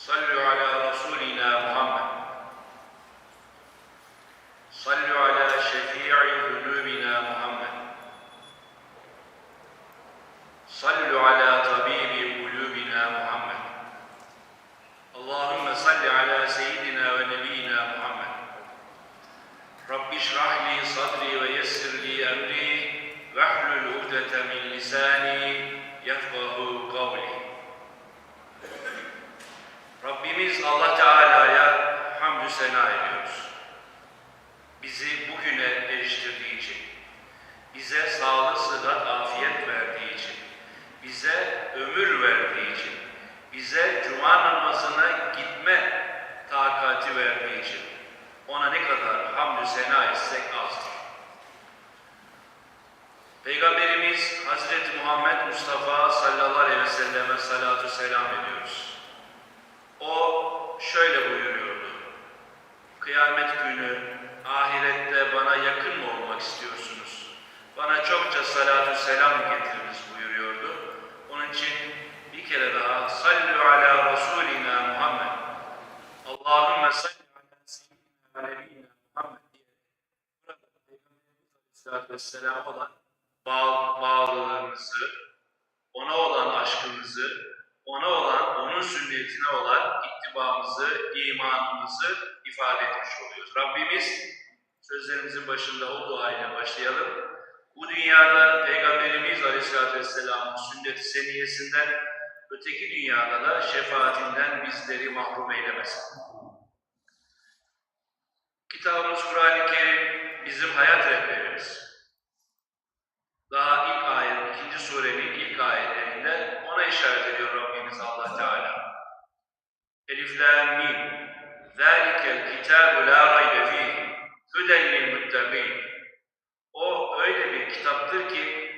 صلوا على Muhammed Mustafa sallallahu aleyhi ve selleme salatu selam ediyoruz. O şöyle buyuruyordu. Kıyamet günü ahirette bana yakın mı olmak istiyorsunuz? Bana çokça salatu selam getiriniz buyuruyordu. Onun için bir kere daha sallu ala Resulina Muhammed. Allahümme salli ala seyyidina ve Muhammed diye burada Peygamberimiz Aleyhisselatü Vesselam olan bağ, bağlılığınızı, ona olan aşkımızı, ona olan, onun sünnetine olan ittibamızı, imanımızı ifade etmiş oluyoruz. Rabbimiz sözlerimizin başında o duayla başlayalım. Bu dünyada Peygamberimiz Aleyhisselatü Vesselam'ın sünnet-i seniyesinden, öteki dünyada da şefaatinden bizleri mahrum eylemesin. Kitabımız Kur'an-ı Kerim bizim hayat rehberimiz. İşaret ediyor Rabbimiz Allah Teala. Elif Lam Mim. Zalikel kitabu la raybe fihi. Huden lil muttaqin. O öyle bir kitaptır ki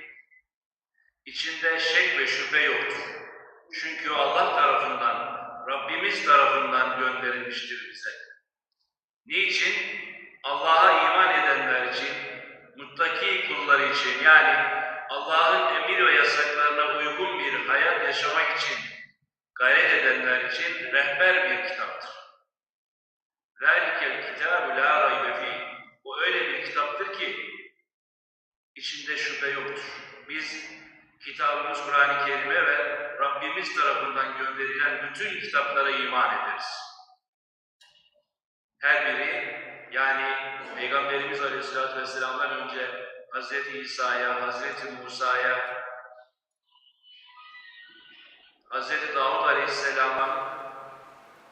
içinde şek ve şüphe yoktur. Çünkü Allah tarafından, Rabbimiz tarafından gönderilmiştir bize. Niçin? Allah'a iman edenler için, muttaki kulları için yani Allah'ın emir ve yasaklarına uygun bir hayat yaşamak için gayret edenler için rehber bir kitaptır. Zalikel kitabu la raybe Bu öyle bir kitaptır ki içinde şüphe yoktur. Biz kitabımız Kur'an-ı Kerim'e ve Rabbimiz tarafından gönderilen bütün kitaplara iman ederiz. Her biri yani Peygamberimiz Aleyhisselatü Vesselam'dan önce Hz. İsa'ya, Hz. Musa'ya, Hz. Davud Aleyhisselam'a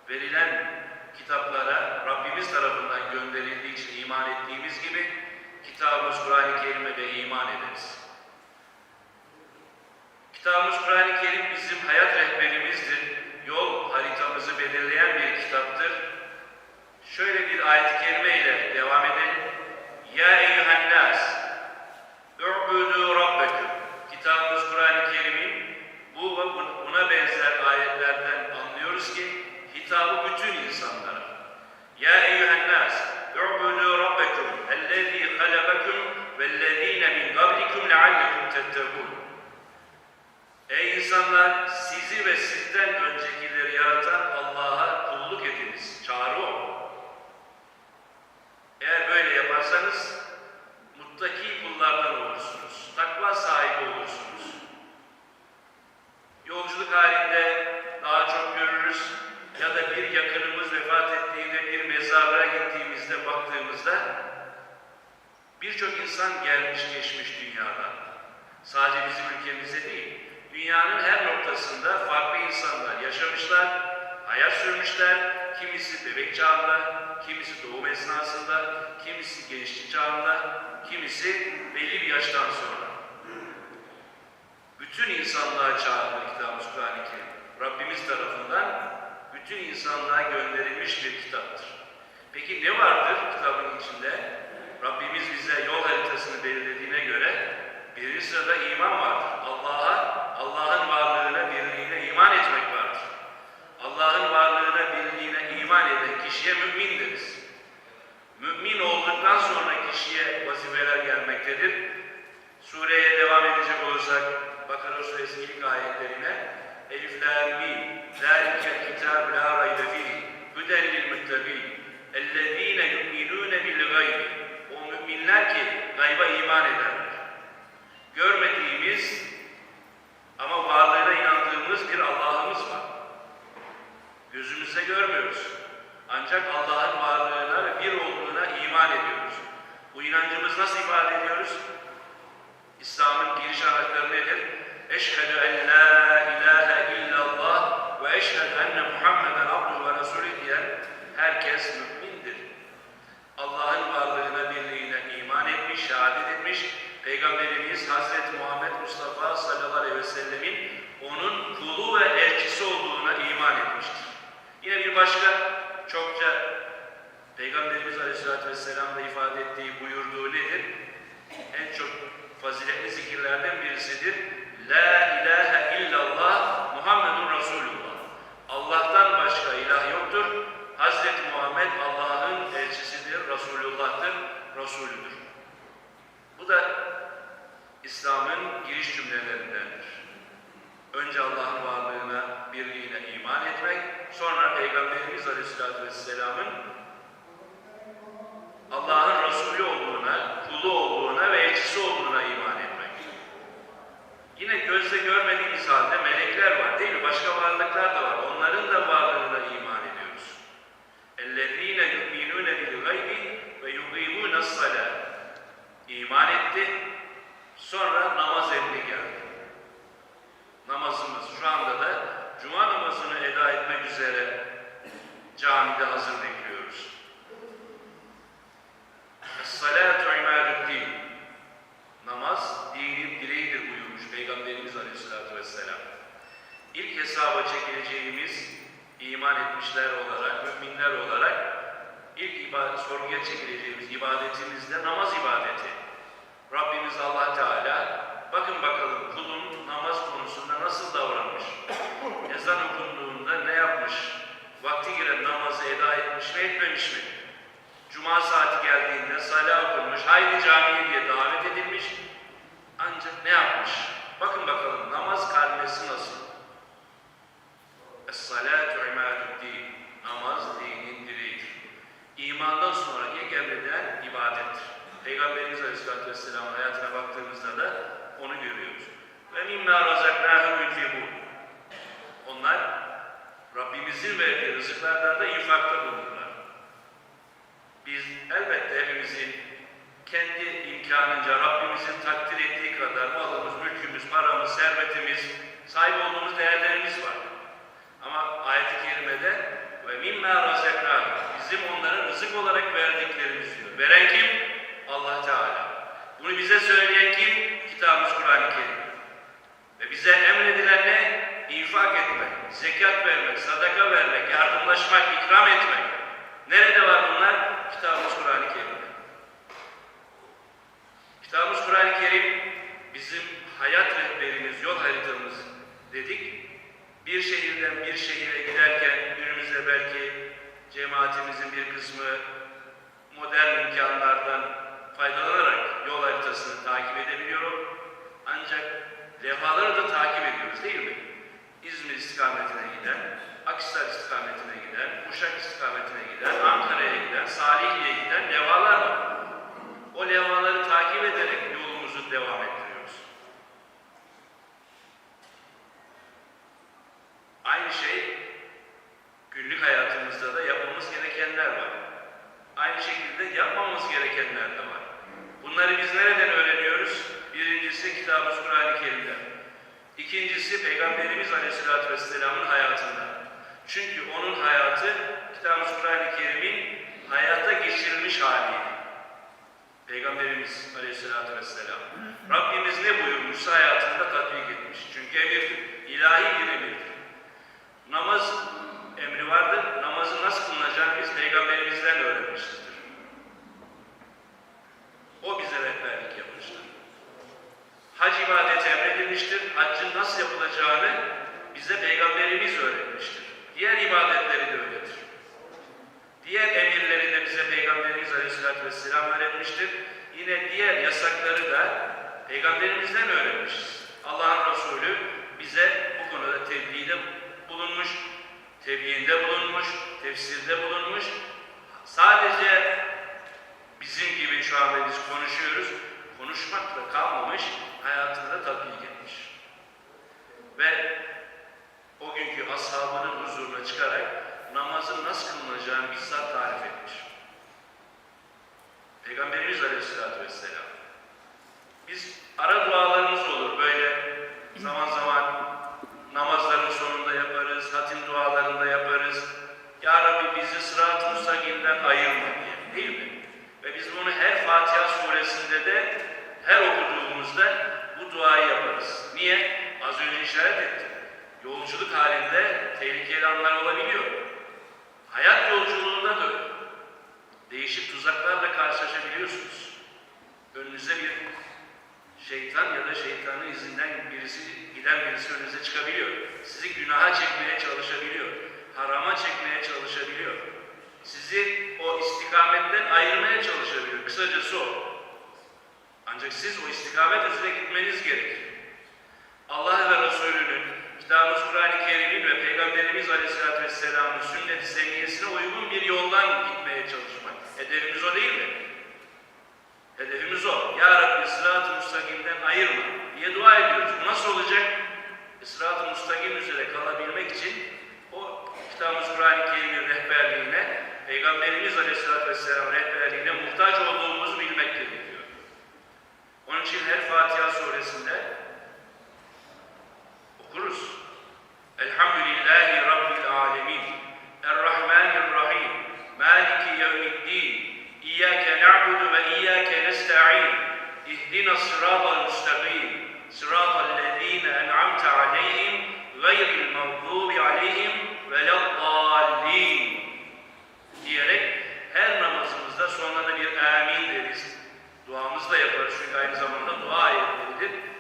verilen kitaplara Rabbimiz tarafından gönderildiği için iman ettiğimiz gibi kitabımız Kur'an-ı Kerim'e de iman ederiz. Kitabımız Kur'an-ı Kerim bizim hayat rehberimizdir, yol haritamızı belirleyen bir kitaptır. Şöyle bir ayet-i kerime ile devam edelim. Ya eyyühen nas, u'budu rabbekum. Kitabımız Kur'an-ı Kerim'in bu ve buna benzer ayetlerden anlıyoruz ki hitabı bütün insanlara. Ya eyyühen nas, u'budu rabbekum ellezî halakakum vellezîne min qablikum leallekum tettegûn. Ey insanlar, sizi ve sizden öncekileri yaratan Allah'a kulluk ediniz. Çağrı o. imam etmiş, Peygamberimiz Hazreti Muhammed Mustafa sallallahu aleyhi ve sellemin onun kulu ve elçisi olduğuna iman etmiştir. Yine bir başka çokça Peygamberimiz Aleyhisselatü Vesselam'da ifade ettiği, buyurduğu nedir? En çok faziletli zikirlerden birisidir. La ilahe illallah Muhammedun Resulullah. Allah'tan başka ilah yoktur. Hazreti Muhammed Allah'ın elçisidir, Resulullah'tır, Resulüdür. Bu da İslam'ın giriş cümlelerindendir. Önce Allah'ın varlığına, birliğine iman etmek, sonra Peygamberimiz Aleyhisselatü Vesselam'ın Allah'ın Resulü olduğuna, kulu olduğuna ve elçisi olduğuna iman etmek. Yine gözle görmediğimiz halde melekler var değil mi? Başka varlıklar da hayat rehberimiz, yol haritamız dedik. Bir şehirden bir şehire giderken günümüzde belki cemaatimizin bir kısmı modern imkanlardan faydalanarak yol haritasını takip edebiliyor. Ancak levhaları da takip ediyoruz değil mi? İzmir istikametine giden, Akhisar istikametine giden, Uşak istikametine giden, Ankara'ya giden, Salihli'ye giden levhalar var. O levhaları takip ederek yolumuzu devam ettiriyoruz. Aynı şey günlük hayatımızda da yapmamız gerekenler var. Aynı şekilde yapmamamız gerekenler de var. Bunları biz nereden öğreniyoruz? Birincisi kitabımız Kur'an-ı Kerim'den. İkincisi Peygamberimiz Aleyhisselatü Vesselam'ın hayatından. Çünkü onun hayatı kitabımız Kur'an-ı Kerim'in hayata geçirilmiş haliydi. Peygamberimiz Aleyhisselatü Vesselam. Rabbimiz ne buyurmuşsa hayatında tatbik etmiş. Çünkü emirdir. ilahi bir emirdir. Namaz emri vardır. Namazı nasıl kılınacağını biz Peygamberimizden öğrenmişizdir. O bize rehberlik yapmıştır. Hac ibadeti emredilmiştir. Haccın nasıl yapılacağını bize Peygamberimiz öğretmiştir. Diğer ibadetleri de öyledir. Diğer emirleri de bize Peygamberimiz Aleyhisselatü Vesselam öğretmiştir. Yine diğer yasakları da Peygamberimizden öğrenmişiz. Allah'ın Resulü bize bu konuda tebliğde bulunmuş, tebliğinde bulunmuş, tefsirde bulunmuş. Sadece bizim gibi şu anda biz konuşuyoruz, konuşmakla kalmamış, hayatında tatbik etmiş. Ve o günkü ashabının huzuruna çıkarak namazın nasıl kılınacağını bizzat tarif etmiş. Peygamberimiz Aleyhisselatü Vesselam. Biz ara dualarımız olur böyle zaman zaman namazların sonunda yaparız, hatim dualarında yaparız. Ya Rabbi bizi sırat-ı ayırma diye değil mi? Ve biz bunu her Fatiha suresinde de her okuduğumuzda bu duayı yaparız. Niye? Az önce işaret ettim. Yolculuk halinde tehlikeli anlar olabiliyor. Hayat yolculuğunda da. Değişik tuzaklarla karşılaşabiliyorsunuz. Önünüze bir şeytan ya da şeytanın izinden birisi giden birisi önünüze çıkabiliyor. Sizi günaha çekmeye çalışabiliyor. Harama çekmeye çalışabiliyor. Sizi o istikametten ayırmaya çalışabiliyor. Kısacası o. Ancak siz o istikamet üzere gitmeniz gerekir. Allah ve Resulü'nün, kitabımız Kur'an-ı Kerim'in ve Peygamberimiz Aleyhisselatü Vesselam'ın sünnet-i seniyesine uygun bir yoldan gitmeye çalışmak. Hedefimiz o değil mi? Hedefimiz o. Ya Rabbi sırat-ı müstakimden ayırma diye dua ediyoruz. Bu nasıl olacak? E, Sırat-ı müstakim üzere kalabilmek için o kitabımız Kur'an-ı Kerim'in rehberliğine, Peygamberimiz Aleyhisselatü Vesselam rehberliğine muhtaç gerekiyor. Onun için her Fatiha suresinde okuruz. Elhamdülillahi Rabbil alemin. Errahmanirrahim. Maliki yevmiddin. İyyâke na'budu ve iyyâke nesta'in. İhdina sıratal müstakim. hidden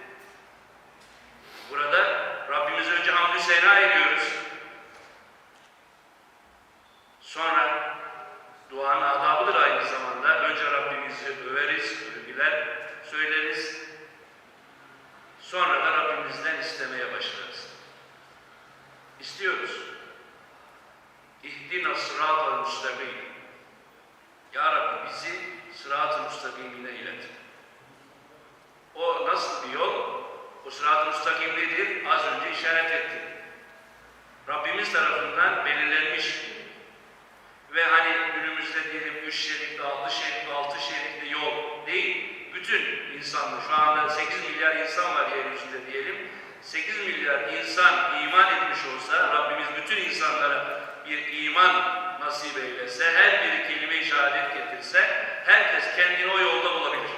şehadet getirse, herkes kendini o yolda bulabilir.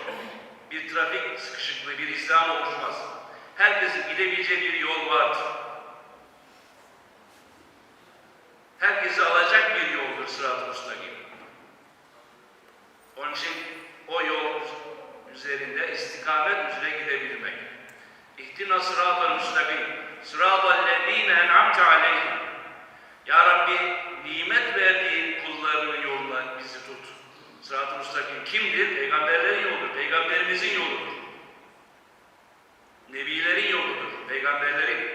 Bir trafik sıkışıklığı, bir izdiham oluşmaz. Herkesin gidebileceği bir yol vardır. Herkesi alacak bir yoldur sırat-ı müstakim. Onun için o yol üzerinde istikamet üzere gidebilmek. İhtina sıratal müstakim. Sıratal lezine en'amte aleyhim. Ya Rabbi nimet verdiğin kullarının yoluna bizi tut. Sırat-ı müstakim kimdir? Peygamberlerin yoludur. Peygamberimizin yoludur. Nebilerin yoludur. Peygamberlerin.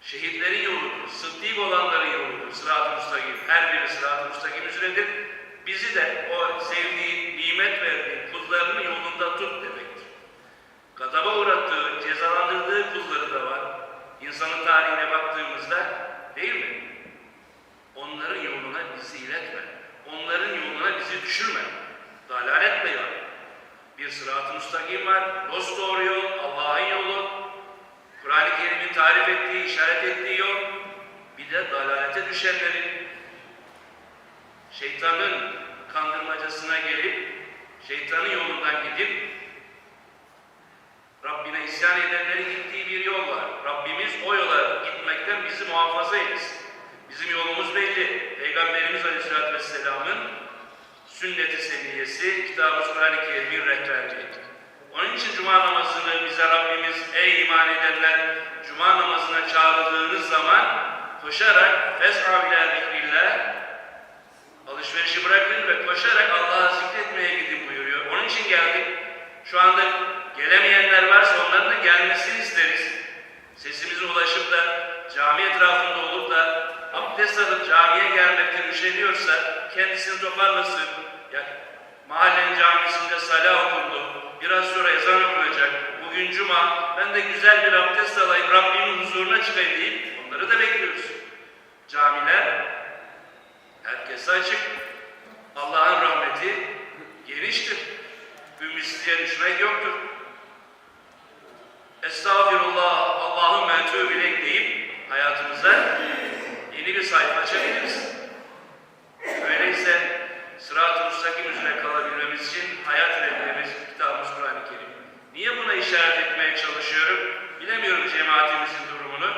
Şehitlerin yoludur. Sıddık olanların yoludur. Sırat-ı müstakim. Her biri sırat-ı müstakim üzeredir. Bizi de o sevdiğin, nimet verdiğin kullarının yolunda tut demektir. Gadaba uğrattığı, cezalandırdığı kulları da var. İnsanın tarihine baktığımızda değil mi? Onların yoluna bizi iletme. Onların yoluna bizi düşürme. Dalalet de var. Bir sırat-ı müstakim var. Dost doğru yol, Allah'ın yolu. Kur'an-ı Kerim'in tarif ettiği, işaret ettiği yol. Bir de dalalete düşenlerin, şeytanın kandırmacasına gelip, şeytanın yolundan gidip, Rabbine isyan edenlerin gittiği bir yol var. Rabbimiz o yola gitmekten bizi muhafaza eylesin. Bizim yolumuz belli. Peygamberimiz Aleyhisselatü Vesselam'ın sünnet-i seniyesi, kitabı Kur'an-ı Kerim'in rehberliği. Onun için cuma namazını bize Rabbimiz ey iman edenler cuma namazına çağrıldığınız zaman koşarak fes'a ila zikrillah alışverişi bırakın ve koşarak Allah'a zikretmeye gidin buyuruyor. Onun için geldik. Şu anda gelemeyenler varsa onların da gelmesini isteriz. Sesimize ulaşıp da cami etrafında olup da abdest alıp camiye gelmekten üşeniyorsa kendisini toparlasın. Ya, mahallenin camisinde salah okundu. Biraz sonra ezan okunacak. Bugün cuma. Ben de güzel bir abdest alayım. Rabbimin huzuruna çıkayım deyip onları da bekliyoruz. Camiler açık. Allah'ın rahmeti geniştir. Ümitsizliğe düşmek yoktur. Estağfirullah, Allah'ın mentûb bilek deyip hayatımıza yeni bir sayfa açabiliriz. Öyleyse sırat-ı müstakim üzere kalabilmemiz için hayat rehberimiz kitabımız Kur'an-ı Kerim. Niye buna işaret etmeye çalışıyorum? Bilemiyorum cemaatimizin durumunu.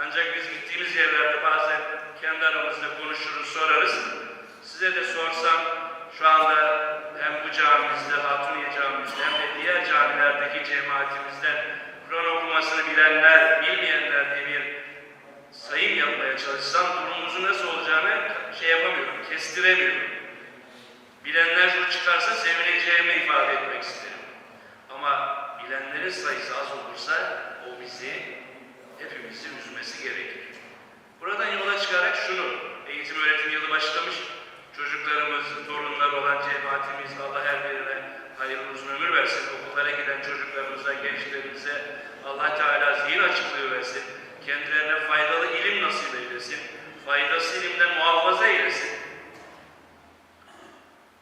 Ancak biz gittiğimiz yerlerde bazen kendi aramızda konuşuruz, sorarız. Size de sorsam şu anda hem bu camimizde, Hatuniye camimizde hem de diğer camilerdeki cemaatimizden Kur'an okumasını bilenler, kestiremiyorum. Bilenler şu çıkarsa sevineceğimi ifade etmek isterim. Ama bilenlerin sayısı az olursa o bizi, hepimizi üzmesi gerekir. Buradan yola çıkarak şunu, eğitim öğretim yılı başlamış, çocuklarımız, torunlar olan cemaatimiz, Allah her birine hayırlı uzun ömür versin, okullara giden çocuklarımıza, gençlerimize Allah Teala zihin açıklığı versin, kendilerine faydalı ilim nasip eylesin, faydası ilimden muhafaza eylesin.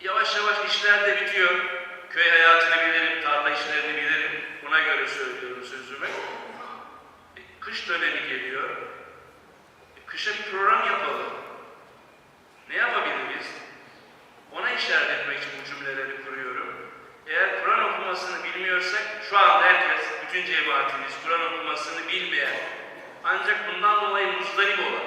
Yavaş yavaş işler de bitiyor. Köy hayatını bilirim, tarla işlerini bilirim. Buna göre söylüyorum sözümü. E, Kış dönemi geliyor. E, Kışa bir program yapalım. Ne yapabiliriz? Ona işaret etmek için bu cümleleri kuruyorum. Eğer Kur'an okumasını bilmiyorsak, şu anda herkes, bütün cemaatimiz Kur'an okumasını bilmeyen, ancak bundan dolayı muzdarip olan,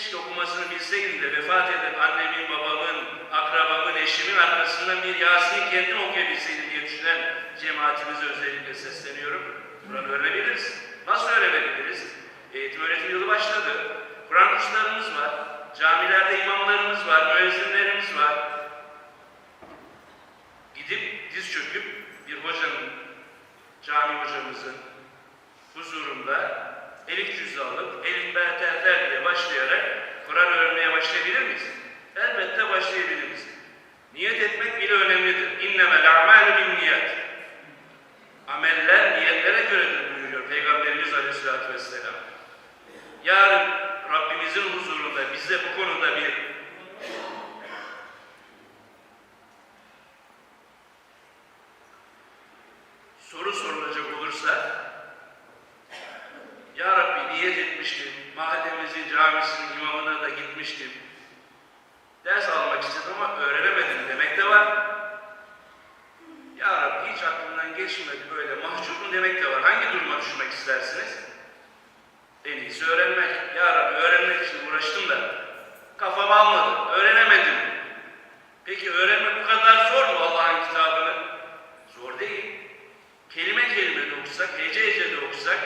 keşke okumasını bilseydim de vefat eden annemin, babamın, akrabamın, eşimin arkasından bir Yasin'i kendim okuyabilseydim diye düşünen cemaatimize özellikle sesleniyorum. Kur'an öğrenebiliriz. Nasıl öğrenebiliriz? Eğitim öğretim yılı başladı. Kur'an kurslarımız var. Camilerde imamlarımız var, müezzinlerimiz var. Gidip diz çöküp bir hocanın, cami hocamızın huzurunda elif cüzü alıp elif te diye başlayarak Kur'an öğrenmeye başlayabilir miyiz? Elbette başlayabiliriz. Niyet etmek bile önemlidir. İnnemel a'malu bin niyet. Ameller niyetlere göredir buyuruyor Peygamberimiz Aleyhisselatü Vesselam. Yarın Rabbimizin huzurunda bize bu konuda bir soru sorulacak olursa Ya Rabbi niyet etmiştim, mahallemizin camisinin imamına da gitmiştim. Ders almak istedim ama öğrenemedim demek de var. Ya Rabbi hiç aklımdan geçmedi böyle mahcubum demek de var. Hangi duruma düşmek istersiniz? En iyisi öğrenmek. Ya Rabbi öğrenmek için uğraştım da kafam almadı, öğrenemedim. Peki öğrenmek bu kadar zor mu Allah'ın kitabını? Zor değil. Kelime kelime de okusak, hece hece de okusak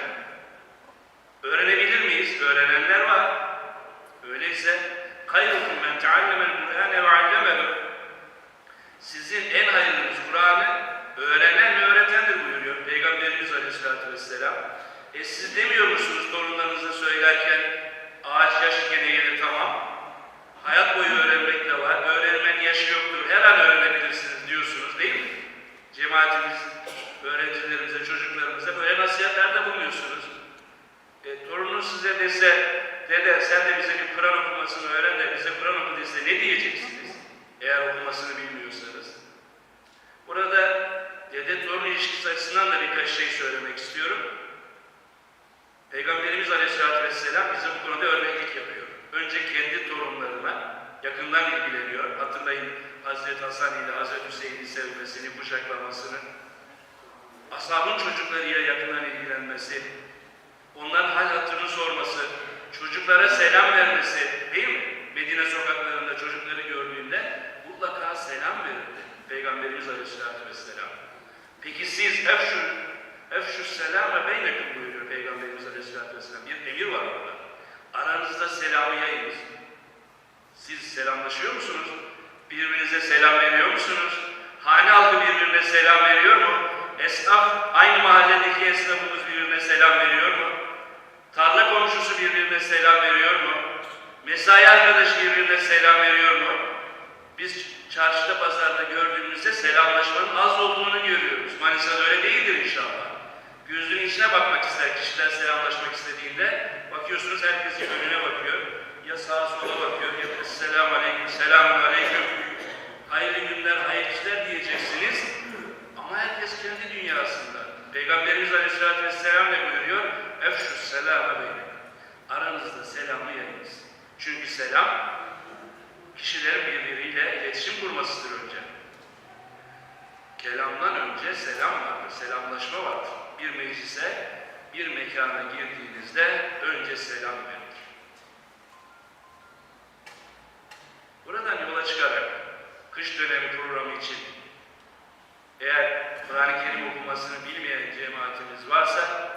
öğrenebilir miyiz? Öğrenenler var. Öyleyse hayrukum men teallemel Kur'ane ve allemehu sizin en hayırlınız Kur'an'ı öğrenen ve öğretendir buyuruyor Aleyhisselatü Vesselam. E siz demiyor musunuz torunlarınıza söylerken ağaç yaş iken gelir tamam. Hayat boyu öğrenmek de var. Öğrenmenin yaşı yoktur. Her an öğrenebilirsiniz diyorsunuz değil mi? Cemaatimiz, öğrencilerimize, çocuklarımıza böyle nasihatlerde bulunuyorsunuz. E, torununuz size dese, dede sen de bize bir Kur'an okumasını öğren de bize Kur'an oku dese ne diyeceksiniz? Eğer okumasını bilmiyorsanız. Burada dede torun ilişkisi açısından da birkaç şey söylemek istiyorum. Peygamberimiz Aleyhisselatü Vesselam bize bu konuda örneklik yapıyor. Önce kendi torunlarına yakından ilgileniyor. Hatırlayın Hazreti Hasan ile Hazreti Hüseyin'i sevmesini, kucaklamasını, ashabın çocuklarıyla yakından ilgilenmesi, onların hal hatırını sorması, çocuklara selam vermesi değil mi? Medine sokaklarında çocukları gördüğünde mutlaka selam verirdi Peygamberimiz Aleyhisselatü Vesselam. Peki siz efşu, efşu selame beynekum buyuruyor Peygamberimiz Aleyhisselatü Vesselam. Bir emir var burada. Aranızda selamı yayınız. Siz selamlaşıyor musunuz? Birbirinize selam veriyor musunuz? Hane halkı birbirine selam veriyor mu? Esnaf, aynı mahalledeki esnafımız birbirine selam veriyor mu? Tarla komşusu birbirine selam veriyor mu? Mesai arkadaşı birbirine selam veriyor mu? Biz çarşıda pazarda gördüğümüzde selamlaşmanın az olduğunu görüyoruz. Manisa'da öyle değildir inşallah. Gözünün içine bakmak ister kişiler selamlaşmak istediğinde. Bakıyorsunuz herkesin önüne bakıyor. Ya sağa sola bakıyor ya da selamun aleyküm Selamun aleyküm. Hayırlı günler, hayırlı işler diyeceksiniz. Ama herkes kendi dünyasında. Peygamberimiz Aleyhisselatü Vesselam ne buyuruyor? Efşus selame beynek. Aranızda selamı yayınız. Çünkü selam kişilerin kurmasıdır önce. Kelamdan önce selam vardır, selamlaşma vardır. Bir meclise, bir mekana girdiğinizde önce selam verilir. Buradan yola çıkarak kış dönemi programı için eğer Kur'an-ı Kerim okumasını bilmeyen cemaatimiz varsa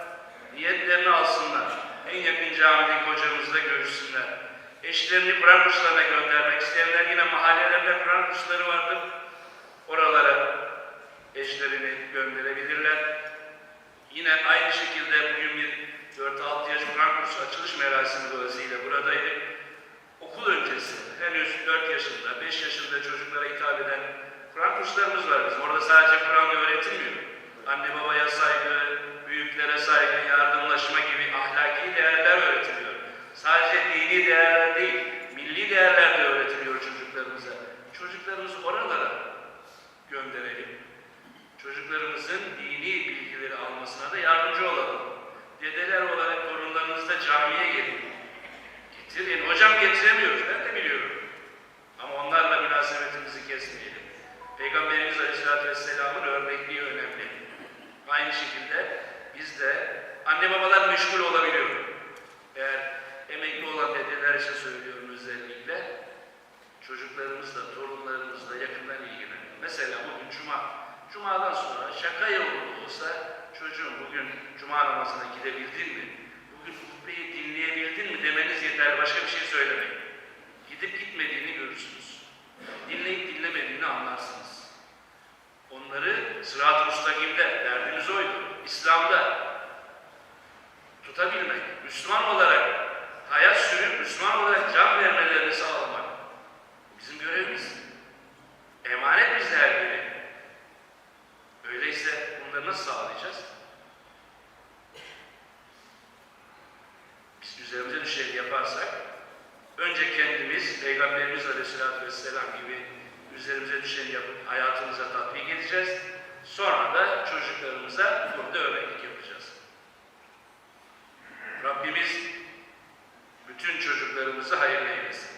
niyetlerini alsınlar. En yakın camideki hocamızla görüşsünler. Eşlerini Kur'an kurslarına göndermek isteyenler yine mahallelerde Kur'an kursları vardır. Oralara eşlerini gönderebilirler. Yine aynı şekilde bugün bir 4-6 yaş Kur'an kursu açılış merasimi dolayısıyla buradaydık. Okul öncesi henüz 4 yaşında, 5 yaşında çocuklara hitap eden Kur'an kurslarımız var bizim. Orada sadece Kur'an öğretilmiyor. Anne babaya saygı, büyüklere saygı, yardımlaşma gibi Değerler değil, milli değerler de öğretiliyor çocuklarımıza. Çocuklarımızı oralara gönderelim. Çocuklarımızın dini bilgileri almasına da yardımcı olalım. Dedeler olarak torunlarınızla camiye gelin. Getirin. Hocam getiremiyoruz. Ben de biliyorum. Ama onlarla münasebetimizi kesmeyelim. Peygamberimiz Aleyhisselatü Vesselam'ın örnekliği önemli. Aynı şekilde biz de anne babalar meşgul olabiliyor. Eğer emekli olan dedeler için söylüyorum özellikle çocuklarımızla, torunlarımızla yakından ilgilenin. Mesela bugün Cuma. Cuma'dan sonra şaka yolunda olsa çocuğum bugün Cuma namazına gidebildin mi? Bugün hutbeyi dinleyebildin mi demeniz yeter. Başka bir şey söylemeyin. Gidip gitmediğini görürsünüz. Dinleyip dinlemediğini anlarsınız. Onları sırat-ı müstakimde, derdimiz oydu. İslam'da tutabilmek, Müslüman olarak hayat sürüp Müslüman olarak can vermelerini sağlamak. Bizim görevimiz. Emanet bizde her. Öyleyse bunları nasıl sağlayacağız? Biz üzerimize düşeni yaparsak, önce kendimiz Peygamberimiz Aleyhisselatü Vesselam gibi üzerimize düşeni yapıp hayatımıza tatbik edeceğiz. Sonra da çocuklarımıza burada örneklik yapacağız. Rabbimiz bütün çocuklarımızı hayırlı eylesin.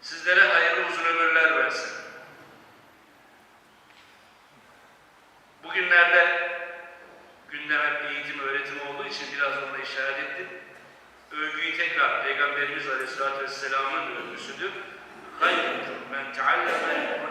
Sizlere hayırlı uzun ömürler versin. Bugünlerde gündem hep eğitim, öğretim olduğu için biraz ona işaret ettim. Övgüyü tekrar Peygamberimiz Aleyhisselatü Vesselam'ın övgüsüdür. Hayırdır men teallemel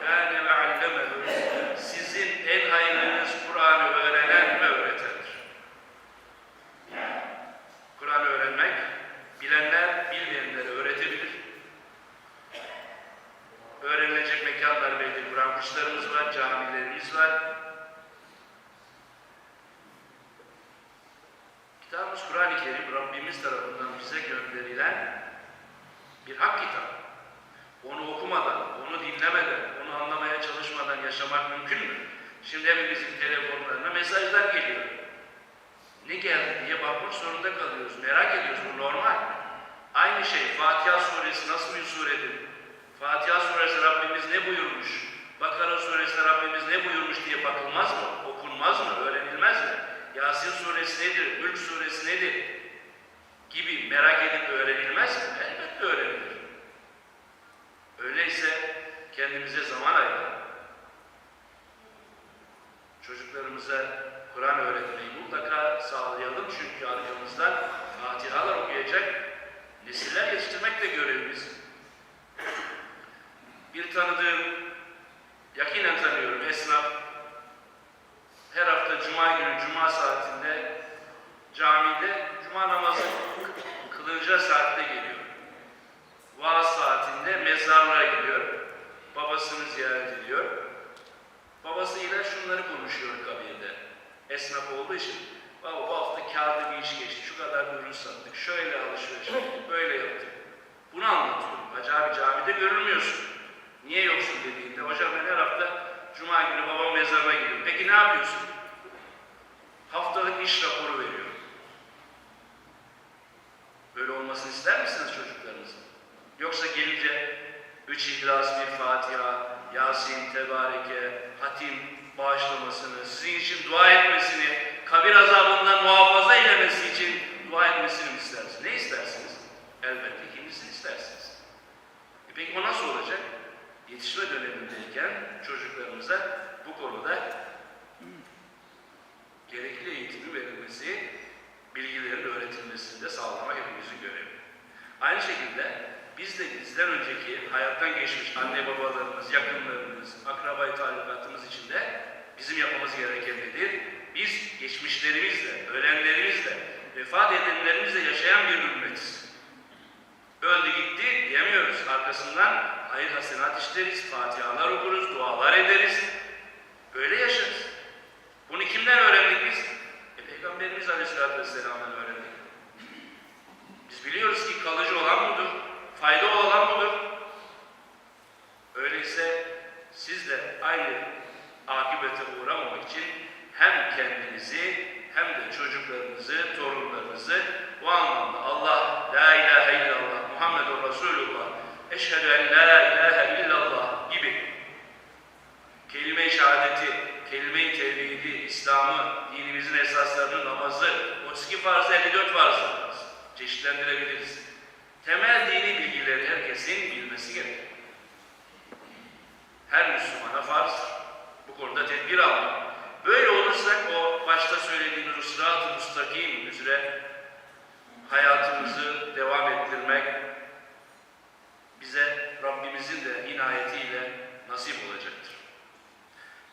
Olmasını ister misiniz çocuklarınızın? Yoksa gelince üç İhlas, bir Fatiha, Yasin, Tebareke, Hatim bağışlamasını, sizin için dua etmesini, kabir azabından muhafaza eylemesi için dua etmesini mi istersiniz? Ne istersiniz? Elbette kimisini istersiniz. E peki o nasıl olacak? Yetişme dönemindeyken çocuklarımıza bu konuda gerekli eğitimi verilmesi, bilgilerin öğretilmesini de sağlamak hepimizin görevi. Aynı şekilde biz de bizden önceki hayattan geçmiş anne babalarımız, yakınlarımız, akrabayı talukatımız için de bizim yapmamız gereken nedir? Biz geçmişlerimizle, ölenlerimizle, vefat edenlerimizle yaşayan bir ümmetiz. Öldü gitti diyemiyoruz. Arkasından hayır hasenat işleriz, fatihalar okuruz, dualar ederiz. Böyle yaşarız. Bunu kimden öğrendik biz? E, Peygamberimiz Aleyhisselatü Vesselam'dan öğrendik. Biz biliyoruz ki kalıcı olan budur, fayda olan budur. Öyleyse siz de aynı akıbete uğramamak için hem kendinizi hem de çocuklarınızı, torunlarınızı bu anlamda Allah, La ilahe illallah, Muhammedun Resulullah, Eşhedü en la ilahe illallah gibi kelime-i şehadeti, kelime-i tevhidi, İslam'ı, dinimizin esaslarını, namazı, 32 farzı, 54 farzı çeşitlendirebiliriz. Temel dini bilgileri herkesin bilmesi gerekir. Her Müslümana farz. Bu konuda tedbir almak. Böyle olursak o başta söylediğimiz ısrat-ı müstakim üzere hayatımızı devam ettirmek bize Rabbimizin de inayetiyle nasip olacaktır.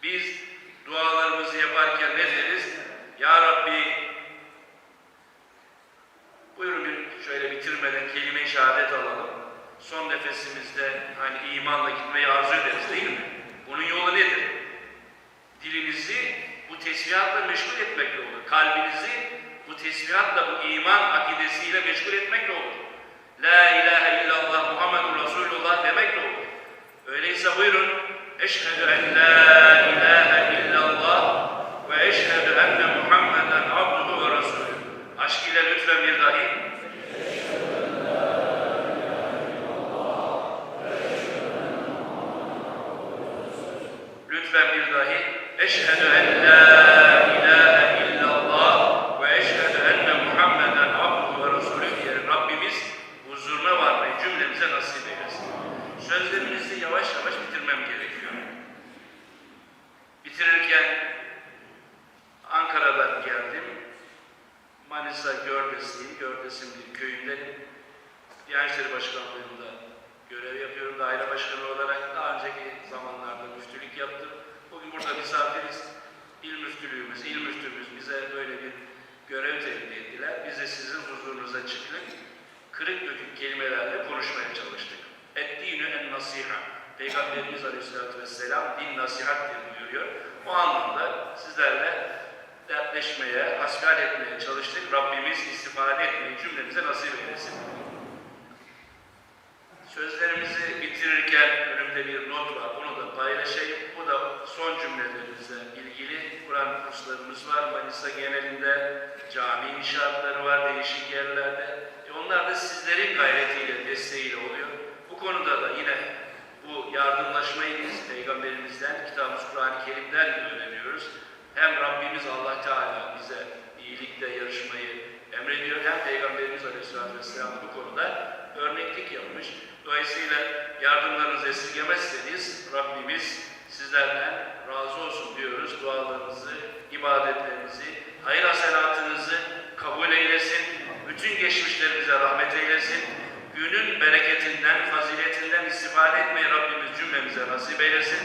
Biz dualarımızı yaparken ne deriz? Ya Rabbi buyurun bir şöyle bitirmeden kelime-i şehadet alalım. Son nefesimizde hani imanla gitmeyi arzu ederiz değil mi? Bunun yolu nedir? Dilinizi bu tesbihatla meşgul etmekle olur. Kalbinizi bu tesbihatla, bu iman akidesiyle meşgul etmekle olur. La ilahe illallah Muhammedun Resulullah demekle olur. Öyleyse buyurun. Eşhedü en la ilahe illallah ve eşhedü enne Muhammeden abduhu ve resulü. Aşk ile lütfen bir dahi. Lütfen bir dahi. Eşhedü en la ilahe illallah ve eşhedü enne Muhammeden abduhu ve resulü diye Rabbimiz huzuruna varmayı cümlemize nasip eylesin. Sözlerimizi yavaş yavaş bitirmem gerekiyor. Bitirirken Ankara'dan geldim. Manisa Gördesliyim, Gördes'in bir köyündenim. Diyanet İşleri Başkanlığı'nda görev yapıyorum. Daire başkanı olarak daha önceki zamanlarda müftülük yaptım. Bugün burada misafiriz. İl müftülüğümüz, il müftümüz bize böyle bir görev temin ettiler. Biz de sizin huzurunuza çıktık. Kırık dökük kelimelerle konuşmaya çalıştık. Et-dinü en nasiha. Peygamberimiz Aleyhisselatü Vesselam din nasihattir buyuruyor. O anlamda sizlerle dertleşmeye, hasbihal etmeye çalıştık. Rabbimiz istifade etmeyi cümlemize nasip eylesin. Sözlerimizi bitirirken önümde bir not var. Onu da paylaşayım. Bu da son cümlelerimizle ilgili. Kur'an kurslarımız var. Manisa genelinde cami inşaatları var değişik yerlerde. E onlar da sizlerin gayretiyle, desteğiyle oluyor. Bu konuda da yine bu yardımlaşmayı biz Peygamberimizden, kitabımız Kur'an-ı Kerim'den öğreniyoruz. Hem Rabbimiz Allah Teala bize iyilikle yarışmayı emrediyor, hem Peygamberimiz Aleyhisselatü Vesselam bu konuda örneklik yapmış. Dolayısıyla yardımlarınızı esirgemezseniz Rabbimiz sizlerden razı olsun diyoruz. Dualarınızı, ibadetlerinizi, hayır hasenatınızı kabul eylesin. Bütün geçmişlerimize rahmet eylesin. Günün bereketinden, faziletinden istifade etmeyi Rabbimiz cümlemize nasip eylesin.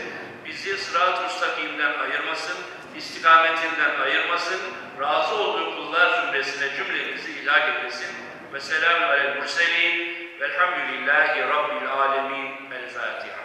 Bizi sırat-ı müstakimden ayırmasın, istikametinden ayırmasın. Razı olduğu kullar cümlesine cümlemizi ilhak eylesin. Ve selamun alel murselin. Velhamdülillahi Rabbil alemin. El Fatiha.